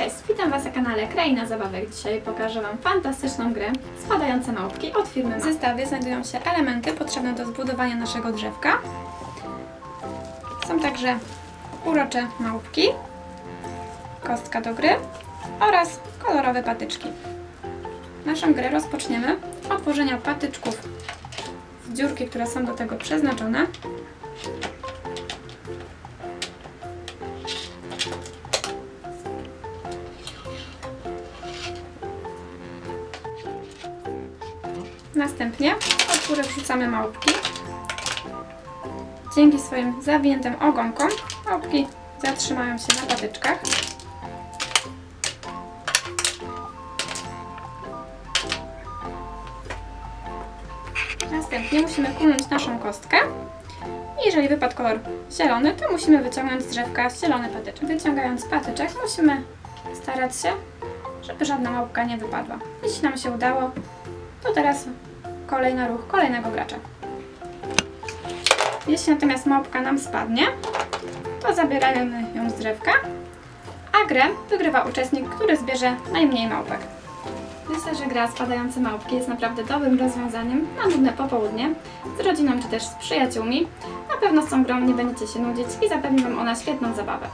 Cześć, witam Was na kanale Kraina Zabawek. Dzisiaj pokażę Wam fantastyczną grę Spadające małpki od firmy W zestawie znajdują się elementy potrzebne do zbudowania naszego drzewka. Są także urocze małpki, kostka do gry oraz kolorowe patyczki. Naszą grę rozpoczniemy od włożenia patyczków w dziurki, które są do tego przeznaczone. Następnie od góry wrzucamy małpki. Dzięki swoim zawiniętym ogonkom małpki zatrzymają się na patyczkach. Następnie musimy kulnąć naszą kostkę. Jeżeli wypadł kolor zielony, to musimy wyciągnąć z drzewka zielony patyczek. Wyciągając patyczek musimy starać się, żeby żadna małpka nie wypadła. Jeśli nam się udało, to teraz kolej na ruch kolejnego gracza. Jeśli natomiast małpka nam spadnie, to zabieramy ją z drzewka, a grę wygrywa uczestnik, który zbierze najmniej małpek. Myślę, że gra Spadające Małpki jest naprawdę dobrym rozwiązaniem na nudne popołudnie, z rodziną czy też z przyjaciółmi. Na pewno z tą grą nie będziecie się nudzić i zapewni Wam ona świetną zabawę.